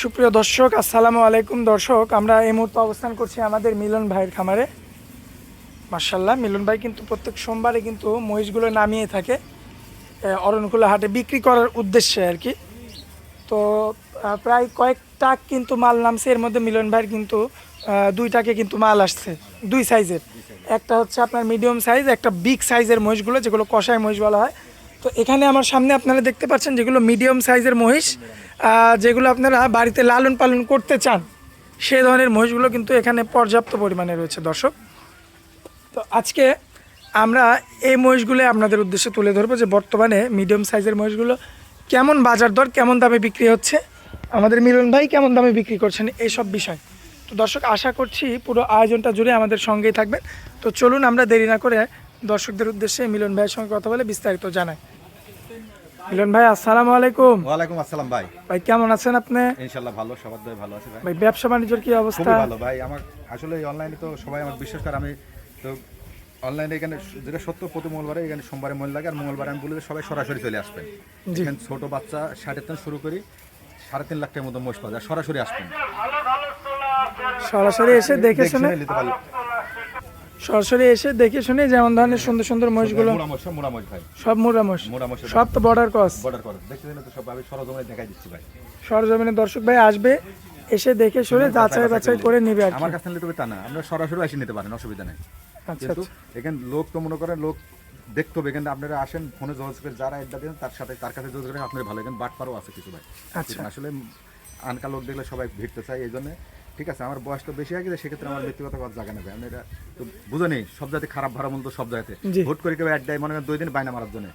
সুপ্রিয় দর্শক, আসসালামু আলাইকুম দর্শক। আমরা এই মুহূর্তে অবস্থান করছি আমাদের মিলন ভাইয়ের খামারে। মার্শাল্লাহ মিলন ভাই কিন্তু প্রত্যেক সোমবারে কিন্তু মহিষগুলো নামিয়ে থাকে অরণকুলা হাটে বিক্রি করার উদ্দেশ্যে আর কি। তো প্রায় কয়েকটা কিন্তু মাল নামছে, এর মধ্যে মিলন ভাইয়ের কিন্তু দুইটাকে কিন্তু মাল আসছে, দুই সাইজের। একটা হচ্ছে আপনার মিডিয়াম সাইজ, একটা বিগ সাইজের মহিষগুলো, যেগুলো কষায় মহিষ বলা হয়। তো এখানে আমার সামনে আপনারা দেখতে পাচ্ছেন যেগুলো মিডিয়াম সাইজের মহিষ যেগুলো আপনারা বাড়িতে লালন পালন করতে চান, সে ধরনের মহিষগুলো কিন্তু এখানে পর্যাপ্ত পরিমাণে রয়েছে, দর্শক। তো আজকে আমরা এই মহিষগুলো আপনাদের উদ্দেশ্যে তুলে ধরবো যে বর্তমানে মিডিয়াম সাইজের মহিষগুলো কেমন বাজার দর, কেমন দামে বিক্রি হচ্ছে, আমাদের মিলন ভাই কেমন দামে বিক্রি করছেন এইসব বিষয়। তো দর্শক, আশা করছি পুরো আয়োজনটা জুড়ে আমাদের সঙ্গেই থাকবেন। তো চলুন আমরা দেরি না করে দর্শকদের উদ্দেশ্যে মিলন ভাইয়ের সঙ্গে কথা বলে বিস্তারিত জানাই। মিলন ভাই আসসালামু আলাইকুম। ওয়ালাইকুম আসসালাম ভাই। ভাই কেমন আছেন আপনি? ইনশাল্লাহ ভালো সবার দয় ভালো আছে ভাই। ভাই ব্যবসা বাণিজ্যের কি অবস্থা? খুবই ভালো ভাই আমার আসলে অনলাইনে তো সবাই আমার বিশ্বাস করে আমি তো অনলাইনে এখানে যেটা সত্য প্রতি মঙ্গলবারে এখানে সোমবারে মহিলা লাগে আর মঙ্গলবারে আমি বলি সবাই সরাসরি চলে আসবেন। এখানে ছোট বাচ্চা সাড়ে তিন শুরু করি সাড়ে তিন লাখ টাকার মতো মোষ পাওয়া যায় সরাসরি আসবেন। সরাসরি এসে দেখে শুনে নিতে সরাসরি এসে দেখে শুনে যেমন ধরনের সুন্দর সুন্দর মহিষগুলো মোষ সব মোষ সব তো বর্ডার ক্রস সরজমিনে দর্শক ভাই আসবে এসে দেখে শুনে যাচাই বাছাই করে নিবে। আর আমার কাছে নিতে হবে তা না আমরা সরাসরি এসে নিতে পারেন অসুবিধা নেই। আচ্ছা কিন্তু আচ্ছা। এখানে লোক তো মনে করেন লোক দেখতে হবে। এখানে আপনারা আসেন ফোনে যোগাযোগ করে যারা আড্ডা দেন তার সাথে তার কাছে যোগাযোগ আপনার ভালো। এখানে বাটপারও আছে কিছু ভাই। আচ্ছা। আসলে আনকা লোক দেখলে সবাই ভিড়তে চায় এই জন্য ঠিক আছে আমার বয়স তো বেশি হয়ে গেছে সেক্ষেত্রে আমার ব্যক্তিগত কথা জায়গা নেবে আমি এটা তো বুঝে নেই সব জায়গাতে খারাপ ভাড়া মূল্য সব জায়গাতে। হুট করে কেউ অ্যাড্ডায় মনে করেন দুই দিন বাইনা মারার জন্য।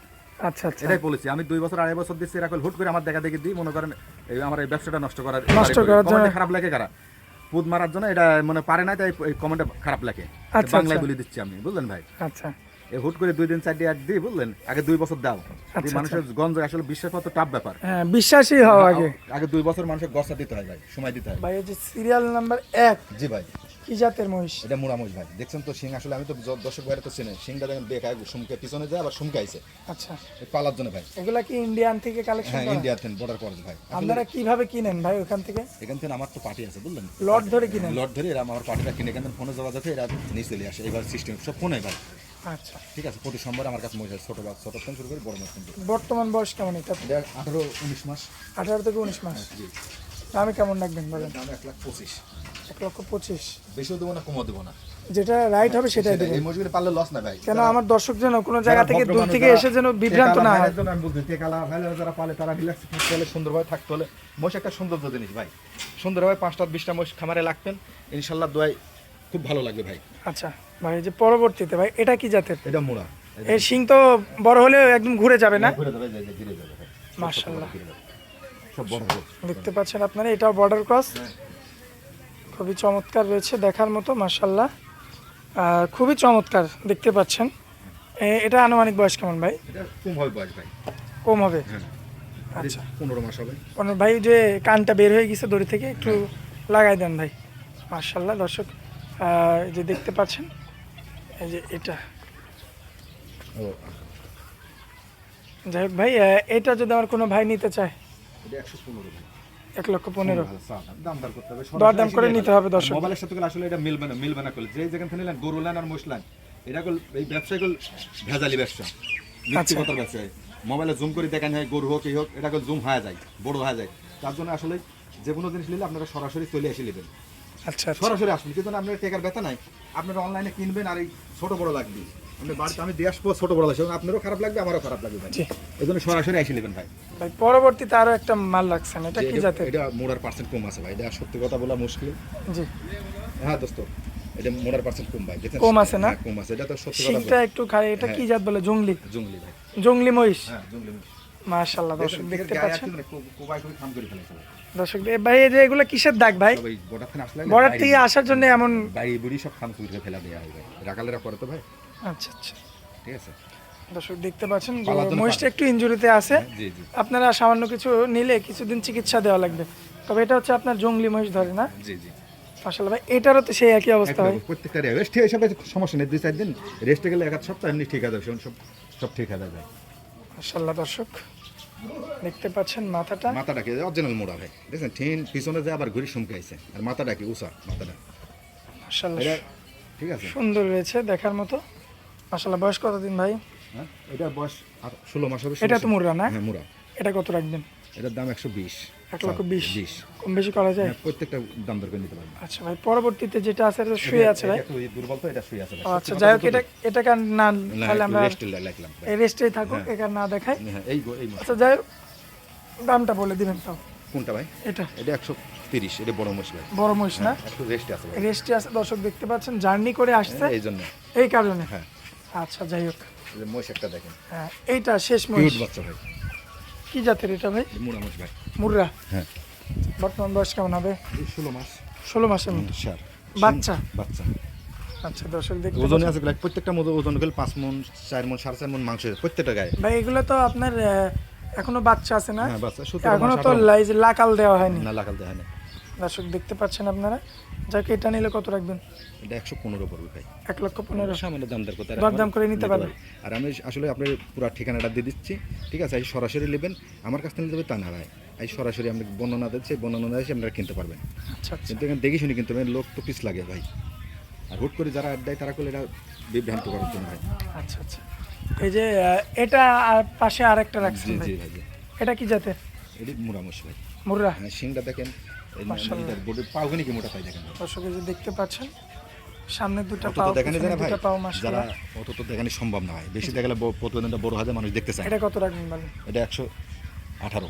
আচ্ছা আচ্ছা। এটাই বলেছি আমি দুই বছর আড়াই বছর দিচ্ছি এরকম হুট করে আমার দেখা দেখি দিই মনে করেন এই আমার এই ব্যবসাটা নষ্ট করার নষ্ট করার জন্য। খারাপ লাগে কারা? পুদ মারার জন্য এটা মানে পারে না তাই এই কমেন্টে খারাপ লাগে আচ্ছা, বাংলায় আচ্ছা। বলে দিচ্ছি আমি বুঝলেন ভাই? আচ্ছা। হুট করে দুই দিন চার দিন এক দিই বুঝলেন? আগে দুই বছর দাও। আচ্ছা, মানুষের গঞ্জ আসলে বিশ্বাস কত টাফ ব্যাপার। হ্যাঁ বিশ্বাসী হওয়া আগে। আগে দুই বছর মানুষের গসা দিতে হয় ভাই সময় দিতে হয়। ভাই এই যে সিরিয়াল নাম্বার এক জি ভাই। কি জাতের মহিষ? এটা মুড়ামুড়ি ভাই। দেখছেন তো সিং আসলে আমি তো দর্শক ভাইরা তো চিনে। সিংটা দেখেন বেকায় সুমকে পিছনে যায় আবার সুমকে আইছে। আচ্ছা। পালার জন্য ভাই। এগুলা কি ইন্ডিয়ান থেকে কালেকশন হ্যাঁ করা? ইন্ডিয়া থেন বর্ডার করে ভাই। আপনারা কীভাবে কিনেন ভাই ওখান থেকে? এখান থেকে আমার তো পার্টি আছে বুঝলেন? লট ধরে কিনেন? লট ধরে এরা আমার পার্টিটা কিনে এখান থেকে ফোনে যাওয়া যাচ্ছে এরা নিয়ে চলে আসে। এবার সিস্টেম সব ফোনে ভাই। আচ্ছা। ঠিক আছে প্রতি সোমবার আমার কাছে ছোট বাচ্চা ছোট শুরু করে বড় মাছ বর্তমান বয়স কেমন এটা? আঠারো উনিশ মাস। আঠারো থেকে উনিশ মাস। জি। দামে কেমন রাখবেন বলেন? দাম এক লাখ পঁচিশ। এক লক্ষ পঁচিশ। বেশিও দেবো না কমও দেবো না। যেটা রাইট হবে সেটাই দেবেন। এই মজুরি পারলে লস না ভাই। কেন আমার দর্শক যেন কোনো জায়গা থেকে দূর থেকে এসে যেন বিভ্রান্ত না হয়। আমি টেকালা ভাইরা যারা পালে তারা রিল্যাক্স থাকতে হলে সুন্দরভাবে থাকতে হলে মোষ একটা সৌন্দর্য জিনিস ভাই। সুন্দরভাবে পাঁচটা বিশটা মোষ খামারে রাখবেন ইনশাল্লাহ দোয়াই খুব ভালো লাগবে ভাই। আচ্ছা ভাই যে পরবর্তীতে ভাই এটা কি জাতের? এটা মোড়া। এই শিং তো বড় হলে একদম ঘুরে যাবে না? ঘুরে যাবে ঘুরে যাবে মাশাআল্লাহ। সব বড় দেখতে পাচ্ছেন আপনারা এটাও বর্ডার ক্রস খুবই চমৎকার রয়েছে দেখার মতো মার্শাল্লাহ খুবই চমৎকার দেখতে পাচ্ছেন। এটা আনুমানিক বয়স কেমন ভাই? কম হবে বয়স ভাই। কম হবে? হ্যাঁ। আচ্ছা। পনেরো মাস হবে। কারণ ভাই যে কানটা বের হয়ে গেছে দড়ি থেকে একটু লাগাই দেন ভাই। মার্শাল্লাহ দর্শক। এই যে দেখতে পাচ্ছেন? এই যে এটা। যাই হোক ভাই এটা যদি আমার কোনো ভাই নিতে চায়? এক লক্ষ পনেরো। করতে হবে। দরদাম করে নিতে হবে দর্শক। মোবাইলের সাথে আসলে এটা মিলবে না মিলবে না করলে। যে যেখান থেকে নিলেন গরু লাইন আর এটা এই ব্যবসায় ভেজালি ব্যবসা। ব্যক্তিগত ব্যবসায়। মোবাইলে জুম করে দেখানো হয় গরু হোক এই হোক এটা জুম হয়ে যায় বড় হয়ে যায়। তার জন্য আসলে যে কোনো জিনিস নিলে আপনারা সরাসরি চলে এসে নেবেন। আচ্ছা আচ্ছা। সরাসরি আসবেন কিন্তু আপনার টেকার ব্যথা নাই। আপনারা অনলাইনে কিনবেন আর এই ছোট বড় লাগবে। আপনি বাড়িতে আমি দিয়ে আসব ছোট বড় লাগবে আপনারও খারাপ লাগবে আমারও খারাপ লাগবে ভাই। এই জন্য সরাসরি এসে নেবেন ভাই। ভাই পরবর্তীতে আরও একটা মাল এটা কি এটা- জাতের? এটা মোড়ার পার্সেন্ট কম আছে ভাই এটা সত্যি কথা বলা মুশকিল। জি। হ্যাঁ দোস্ত এটা মোড়ার পার্সেন্ট কম ভাই কম আছে না? হ্যাঁ, কম আছে এটা তো সত্যি কথা একটু খাই এটা কি জাত বলে? জঙ্গলি বলা। জঙ্গলি ভাই। জঙ্গলি মহিষ। হ্যাঁ জঙ্গলি মাশাল্লাহ দর্শক দেখতে পাচ্ছেন? ভাই। দর্শক ভাই এই যে এগুলো কিসের দাগ ভাই? বর্ডার থেকে আসার জন্য এমন বাড়ি বুড়ি সব খাম করে ফেলা দেওয়া হয় ভাই। রাখালেরা করে তো ভাই। আচ্ছা আচ্ছা। ঠিক আছে। দর্শক দেখতে পাচ্ছেন মহিষটা একটু ইনজুরিতে আছে। জি আপনারা সামান্য কিছু নিলে কিছুদিন চিকিৎসা দেওয়া লাগবে। তবে এটা হচ্ছে আপনার জঙ্গলি মহিষ ধরে না? জি জি। ভাই এটারও তো সেই একই অবস্থা হয় প্রত্যেকটা রেস্ট হিসাবে সমস্যা নেই দুই চার দিন রেস্টে গেলে এক সপ্তাহ এমনি ঠিক আছে সব সব ঠিক হয়ে যাবে। মাশাল্লাহ দর্শক দেখতে পাচ্ছেন মাথাটা। মাথাটাকে অরিজিনাল মোড়া ভাই। দেখছেন ঠিন পিছনে যে আবার ঘুরে সুমকে আইছে আর মাথাটা কি উষা মাথাটা? মাশাল্লাহ ঠিক আছে। সুন্দর রয়েছে দেখার মতো। মাশাল্লাহ বয়স কতদিন ভাই? হ্যাঁ এটা বয়স আর- ষোলো মাস হবে এটা তো মুর্রা না? হ্যাঁ মুড়া। এটা কত রাখবেন? এটার দাম একশো বিশ। এক লক্ষ বিশ। বিশ। কম বেশি করা যায়? হ্যাঁ, প্রত্যেকটা দাম দর করে নিতে পারবেন আচ্ছা ভাই পরবর্তীতে যেটা আছে এটা শুয়ে আছে ভাই? এটা দুর্বল তো এটা শুয়ে আছে আচ্ছা যাই হোক এটা আর না তাহলে আমরা রেস্ট লাগলাম এই রেস্টেই থাকুক একে আর না দেখাই। হ্যাঁ এই এই আচ্ছা যাই হোক দামটা বলে দিবেন তাও কোনটা ভাই? এটা। এটা একশো তিরিশ এটা বড় মশ ভাই। বড় মহিষ না? একটু রেস্ট আছে। রেস্টে আছে দর্শক দেখতে পাচ্ছেন জার্নি করে আসছে। এই জন্য। এই কারণে। হ্যাঁ। আচ্ছা যাই হোক। মোষ একটা দেখেন। হ্যাঁ এইটা শেষ মহিষ। বাচ্চা ভাই। কি জাতের এটা ভাই? মুরা মাছ ভাই। মুরা হ্যাঁ। বর্তমান বয়স কেমন হবে? ষোলো মাস। ষোলো মাসের মতো। সার। বাচ্চা? বাচ্চা। আচ্ছা দর্শক দেখতে ওজনে আছে প্রায় প্রত্যেকটা মতো ওজন গেলে পাঁচ মন চার মন সাড়ে চার মন মাংস প্রত্যেকটা গায়ে। ভাই এগুলো তো আপনার এখনও বাচ্চা আছে না? হ্যাঁ বাচ্চা এখনও তো লাকাল দেওয়া হয়নি। না লাকাল দেওয়া না দর্শক দেখতে পাচ্ছেন আপনারা। যাকে এটা নিলে কত রাখবেন? এটা একশো পনেরো পড়বে ভাই। এক লক্ষ পনেরো। সামান্য দাম দর করতে দরদাম করে নিতে পারবে। আর আমি আসলে আপনার পুরো ঠিকানাটা দিয়ে দিচ্ছি ঠিক আছে? এই সরাসরি নেবেন। আমার কাছ থেকে নিতে হবে তা না ভাই। এই সরাসরি আপনি বর্ণনা দিচ্ছে বর্ণনা দিয়ে আপনারা কিনতে পারবেন। আচ্ছা আচ্ছা। কিন্তু এখানে দেখি শুনি কিন্তু লোক তো পিস লাগে ভাই। আর হুট করে যারা আড্ডায় তারা করলে এটা বিভ্রান্ত করার জন্য ভাই। আচ্ছা আচ্ছা। এই যে এটা আর পাশে আরেকটা রাখছেন জি ভাই। জি। ভাই এটা কি জাতের? এটি মুরামশ ভাই। মুর্রা হ্যাঁ সিংটা দেখেন। মাশাআল্লাহ। পাউগুনি কি মোটা পাই দেখেন দর্শক যে দেখতে পাচ্ছেন সামনে দুটো পাও দেখানি ভাই যারা অত তো দেখানি সম্ভব না হয় বেশি দেখালে ব- প্রতিবেদনটা বড় হাজার মানুষ দেখতে চায় এটা কত রাখবেন এটা একশো আঠারো।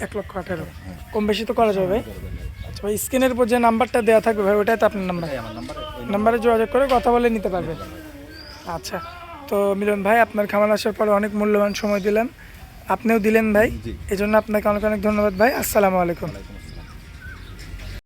এক লক্ষ আঠারো। কম বেশি তো করা যাবে আচ্ছা ভাই স্ক্রিনের উপর যে নাম্বারটা দেওয়া থাকবে ভাই ওটাই তো আপনার নাম্বার। আমার নাম্বার যোগাযোগ করে কথা বলে নিতে পারবেন আচ্ছা তো মিলন ভাই আপনার খামার আসার পরে অনেক মূল্যবান সময় দিলেন আপনিও দিলেন ভাই। এই জন্য আপনাকে অনেক অনেক ধন্যবাদ ভাই। আসসালামু আলাইকুম।